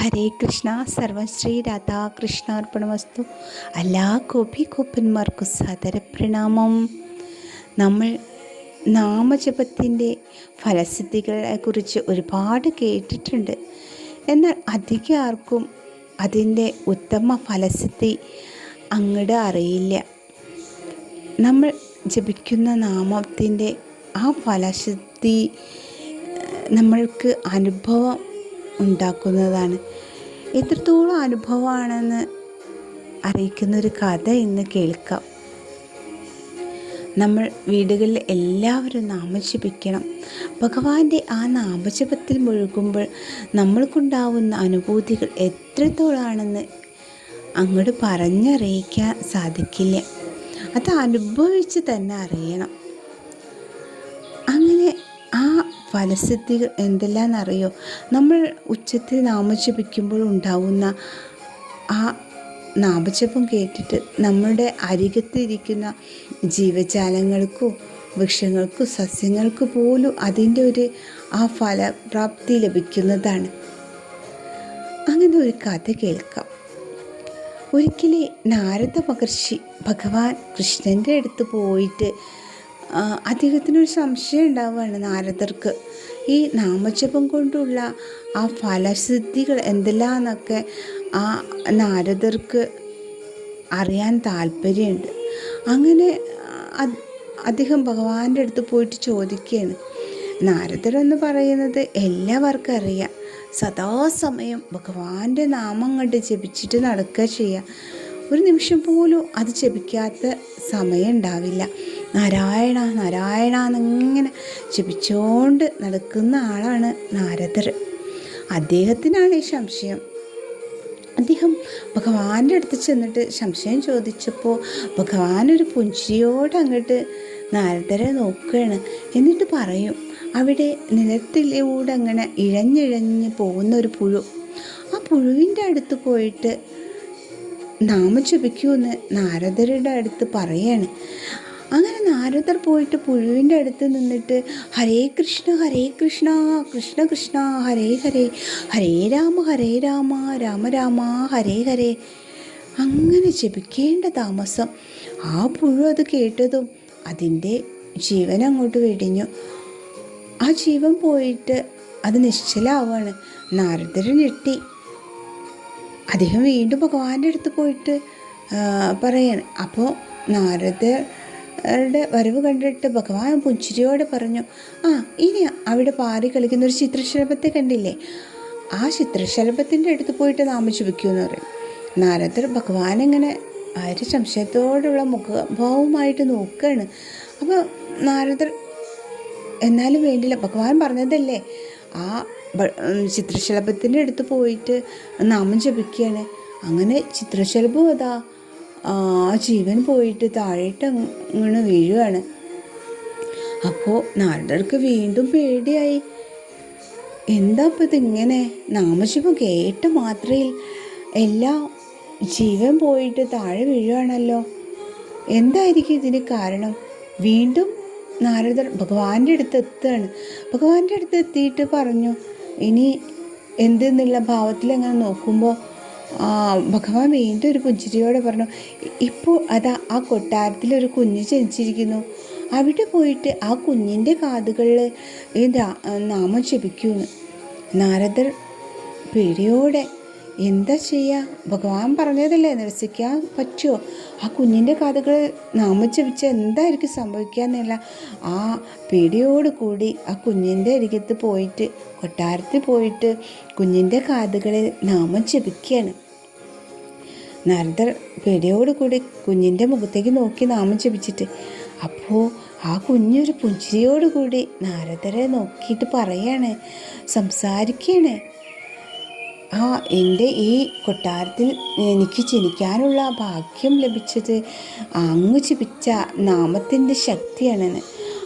ഹരേ കൃഷ്ണ സർവശ്രീ രാധാകൃഷ്ണാർപ്പണമസ്തു എല്ലാ കോപ്പിക്കോപ്പന്മാർക്കും സദര പ്രണാമം. നമ്മൾ നാമജപത്തിന്റെ ഫലസിദ്ധികളെക്കുറിച്ച് ഒരുപാട് കേട്ടിട്ടുണ്ട്. എന്നാൽ അധികം ആർക്കും അതിന്റെ ഉത്തമ ഫലസിദ്ധി അങ്ങോട്ട് അറിയില്ല. നമ്മൾ ജപിക്കുന്ന നാമത്തിന്റെ ആ ഫലസിദ്ധി നമ്മൾക്ക് അനുഭവം ഉണ്ടാക്കുന്നതാണ്. എത്രത്തോളം അനുഭവമാണെന്ന് അറിയിക്കുന്നൊരു കഥ ഇന്ന് കേൾക്കാം. നമ്മൾ വീടുകളിൽ എല്ലാവരും നാമജപിക്കണം. ഭഗവാന്റെ ആ നാമജപത്തിൽ മുഴുകുമ്പോൾ നമ്മൾക്കുണ്ടാവുന്ന അനുഭൂതികൾ എത്രത്തോളാണെന്ന് അങ്ങോട്ട് പറഞ്ഞറിയിക്കാൻ സാധിക്കില്ല. അത് അനുഭവിച്ച് തന്നെ അറിയണം. ഫലസിദ്ധികൾ എന്തെല്ലാമെന്നറിയോ നമ്മൾ ഉച്ചത്തിൽ നാമജപിക്കുമ്പോൾ ഉണ്ടാവുന്ന ആ നാമജപം കേട്ടിട്ട് നമ്മുടെ അരികത്തിരിക്കുന്ന ജീവജാലങ്ങൾക്കോ വൃക്ഷങ്ങൾക്കോ സസ്യങ്ങൾക്കോ പോലും അതിന്റെ ഒരു ആ ഫലപ്രാപ്തി ലഭിക്കുന്നതാണ്. അങ്ങനെ ഒരു കഥ കേൾക്കാം. ഒരിക്കലേ നാരദ മഹർഷി ഭഗവാൻ കൃഷ്ണന്റെ അടുത്ത് പോയിട്ട് അദ്ദേഹത്തിനൊരു സംശയം ഉണ്ടാവുകയാണ് നാരദർക്ക്. ഈ നാമജപം കൊണ്ടുള്ള ആ ഫലസിദ്ധികൾ എന്തെല്ലാന്നൊക്കെ ആ നാരദർക്ക് അറിയാൻ താല്പര്യമുണ്ട്. അങ്ങനെ അദ്ദേഹം ഭഗവാന്റെ അടുത്ത് പോയിട്ട് ചോദിക്കുകയാണ്. നാരദർ എന്ന് പറയുന്നത് എല്ലാവർക്കും അറിയാം. സദാസമയം ഭഗവാന്റെ നാമം കണ്ട് ജപിച്ചിട്ട് നടക്കുക ചെയ്യുക ഒരു നിമിഷം പോലും അത് ജപിക്കാത്ത സമയം ഉണ്ടാവില്ല നാരായണ നാരായണ എന്നിങ്ങനെ ജപിച്ചുകൊണ്ട് നടക്കുന്ന ആളാണ് നാരദർ. അദ്ദേഹത്തിനാണ് ഈ സംശയം. അദ്ദേഹം ഭഗവാന്റെ അടുത്ത് ചെന്നിട്ട് സംശയം ചോദിച്ചപ്പോൾ ഭഗവാൻ ഒരു പുഞ്ചിയോട് അങ്ങോട്ട് നാരദരെ നോക്കുകയാണ്. എന്നിട്ട് പറയും അവിടെ നിലത്തിലൂടെ അങ്ങനെ ഇഴഞ്ഞിഴഞ്ഞ് പോകുന്ന ഒരു പുഴു. ആ പുഴുവിന്റെ അടുത്ത് പോയിട്ട് നാമം ജപിക്കുമെന്ന് നാരദരുടെ അടുത്ത് പറയാണ്. അങ്ങനെ നാരദർ പോയിട്ട് പുഴുവിന്റെ അടുത്ത് നിന്നിട്ട് ഹരേ കൃഷ്ണ ഹരേ കൃഷ്ണ കൃഷ്ണ കൃഷ്ണ ഹരേ ഹരേ ഹരേ രാമ ഹരേ രാമ രാമ രാമ ഹരേ ഹരേ. അങ്ങനെ ജപിക്കേണ്ട താമസം. ആ പുഴു അത് കേട്ടതും അതിന്റെ ജീവൻ അങ്ങോട്ട് വെടിഞ്ഞു. ആ ജീവൻ പോയിട്ട് അത് നിശ്ചലാവാണ്. നാരദർ ഞെട്ടി. അദ്ദേഹം വീണ്ടും ഭഗവാന്റെ അടുത്ത് പോയിട്ട് പറയാണ്. അപ്പോൾ നാരദരുടെ വരവ് കണ്ടിട്ട് ഭഗവാൻ പുഞ്ചിരിയോടെ പറഞ്ഞു ആ ഇനി അവിടെ പാറി കളിക്കുന്ന ഒരു ചിത്രശലഭത്തെ കണ്ടില്ലേ? ആ ചിത്രശലഭത്തിന്റെ അടുത്ത് പോയിട്ട് നാമജപിക്കുമെന്ന് പറയും. നാരദർ ഭഗവാൻ ഇങ്ങനെ ആര് സംശയത്തോടുള്ള മുഖഭാവമായിട്ട് നോക്കുകയാണ് അപ്പോൾ നാരദർ എന്നാലും വേണ്ടില്ല ഭഗവാൻ പറഞ്ഞതല്ലേ? ആ ചിത്രശലഭത്തിന്റെ അടുത്ത് പോയിട്ട് നാമം ജപിക്കുകയാണ്. അങ്ങനെ ചിത്രശലഭം അതാ ആ ജീവൻ പോയിട്ട് താഴേട്ട് അങ്ങനെ വീഴുകയാണ് അപ്പോൾ നാരദർക്ക് വീണ്ടും പേടിയായി. എന്താ ഇപ്പം ഇതിങ്ങനെ? നാമജപം കേട്ട മാത്രയിൽ എല്ലാം ജീവൻ പോയിട്ട് താഴെ വീഴുകയാണല്ലോ എന്തായിരിക്കും ഇതിന് കാരണം? വീണ്ടും നാരദർ ഭഗവാന്റെ അടുത്ത് എത്തുകയാണ് ഭഗവാന്റെ അടുത്ത് എത്തിയിട്ട് പറഞ്ഞു ഇനി എന്തെന്നുള്ള ഭാവത്തിൽ അങ്ങനെ നോക്കുമ്പോൾ ഭഗവാൻ വീണ്ടും ഒരു പുഞ്ചിരിയോടെ പറഞ്ഞു ഇപ്പോൾ അതാ ആ കൊട്ടാരത്തിൽ ഒരു കുഞ്ഞ് ജനിച്ചിരിക്കുന്നു. അവിടെ പോയിട്ട് ആ കുഞ്ഞിന്റെ കാതുകളിൽ ഈ നാമം ജപിക്കുമെന്ന് നാരദർ പേടിയോടെ എന്താ ചെയ്യുക ഭഗവാൻ പറഞ്ഞതല്ലേ നിരസിക്കാൻ പറ്റുമോ ആ കുഞ്ഞിന്റെ കഥകൾ നാമം എന്തായിരിക്കും സംഭവിക്കുക എന്നുള്ള ആ പേടിയോട് കൂടി ആ കുഞ്ഞിന്റെ അരികത്ത് പോയിട്ട് കൊട്ടാരത്തിൽ പോയിട്ട് കുഞ്ഞിന്റെ കാതുകളിൽ നാമം ജപിക്കുകയാണ്. നാരദർ പേടിയോട് കൂടി കുഞ്ഞിന്റെ മുഖത്തേക്ക് നോക്കി നാമം ജപിച്ചിട്ട് അപ്പോൾ ആ കുഞ്ഞൊരു പുഞ്ചിരിയോടുകൂടി നാരദരെ നോക്കിയിട്ട് പറയാണ് സംസാരിക്കുകയാണ് ആ എന്റെ ഈ കൊട്ടാരത്തിൽ എനിക്ക് ജനിക്കാനുള്ള ഭാഗ്യം ലഭിച്ചത് അങ്ങ് ജപിച്ച നാമത്തിന്റെ ശക്തിയാണെന്ന്.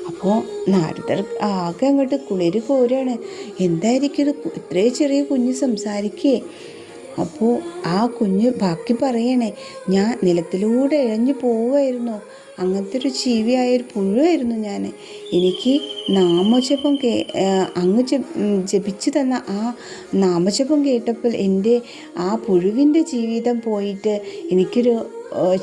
അപ്പോൾ നാരദർ ആകെ അങ്ങോട്ട് കുളിര് കോരാണ്. എന്തായിരിക്കും ഇത് ഇത്രയും ചെറിയ കുഞ്ഞ് സംസാരിക്കേ? അപ്പോൾ ആ കുഞ്ഞ് ബാക്കി പറയണേ ഞാൻ നിലത്തിലൂടെ ഇഴഞ്ഞു പോവുമായിരുന്നു അങ്ങനത്തെ ഒരു ജീവിയായ ഒരു പുഴുവായിരുന്നു ഞാൻ എനിക്ക് നാമജപം കേ അങ്ങ് ജപിച്ചു തന്ന ആ നാമജപം കേട്ടപ്പോൾ എന്റെ ആ പുഴുവിന്റെ ജീവിതം പോയിട്ട് എനിക്കൊരു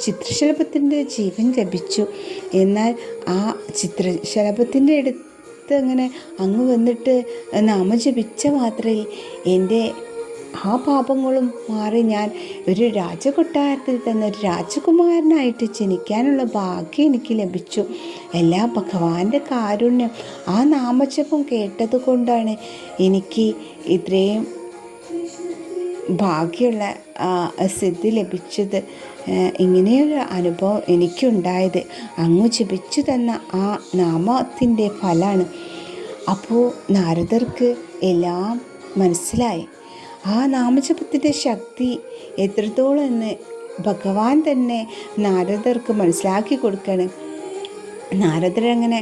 ചിത്രശലഭത്തിന്റെ ജീവൻ ലഭിച്ചു. എന്നാൽ ആ ചിത്രശലഭത്തിന്റെ അടുത്ത് അങ്ങനെ അങ്ങ് വന്നിട്ട് നാമജപിച്ച മാത്രമേ എന്റെ ആ പാപങ്ങളും മാറി ഞാൻ ഒരു രാജകൊട്ടാരത്തിൽ തന്നെ ഒരു രാജകുമാരനായിട്ട് ജനിക്കാനുള്ള ഭാഗ്യം എനിക്ക് ലഭിച്ചു. എല്ലാ ഭഗവാന്റെ കാരുണ്യം ആ നാമജപം കേട്ടത് കൊണ്ടാണ് എനിക്ക് ഇത്രയും ഭാഗ്യമുള്ള സിദ്ധി ലഭിച്ചത്. ഇങ്ങനെയൊരു അനുഭവം എനിക്കുണ്ടായത്. അങ്ങ് ജപിച്ചു തന്ന ആ നാമത്തിന്റെ ഫലമാണ്. അപ്പോൾ നാരദർക്ക് എല്ലാം മനസ്സിലായി. ആ നാമജപത്തിന്റെ ശക്തി എത്രത്തോളം എന്ന് ഭഗവാൻ തന്നെ നാരദർക്ക് മനസ്സിലാക്കി കൊടുക്കണം. നാരദരങ്ങനെ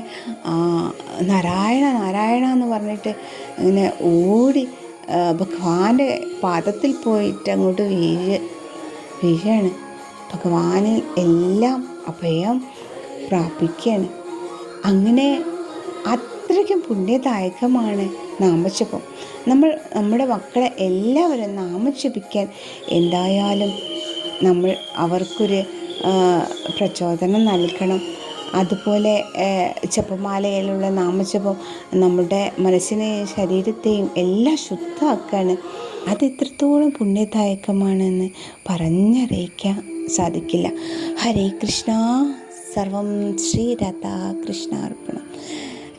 നാരായണ നാരായണ എന്ന് പറഞ്ഞിട്ട് ഇങ്ങനെ ഓടി ഭഗവാന്റെ പാദത്തിൽ പോയിട്ട് അങ്ങോട്ട് വീഴ് വീഴാണ്. ഭഗവാനിൽ എല്ലാം അഭയം പ്രാപിക്കുകയാണ് അങ്ങനെ അത്രയ്ക്കും പുണ്യദായകമാണ് നാമജപം. നമ്മൾ നമ്മുടെ മക്കളെ എല്ലാവരും നാമജപിക്കാൻ എന്തായാലും നമ്മൾ അവർക്കൊരു പ്രചോദനം നൽകണം. അതുപോലെ ജപമാലയിലുള്ള നാമജപം നമ്മുടെ മനസ്സിനെയും ശരീരത്തെയും എല്ലാം ശുദ്ധമാക്കാണ്. അത് എത്രത്തോളം പുണ്യദായകമാണെന്ന് പറഞ്ഞറിയിക്കാൻ സാധിക്കില്ല. ഹരേ കൃഷ്ണ. സർവം ശ്രീ രാധാ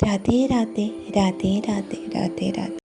রাতে রাতে রাতে রাতে রাতে রাধে।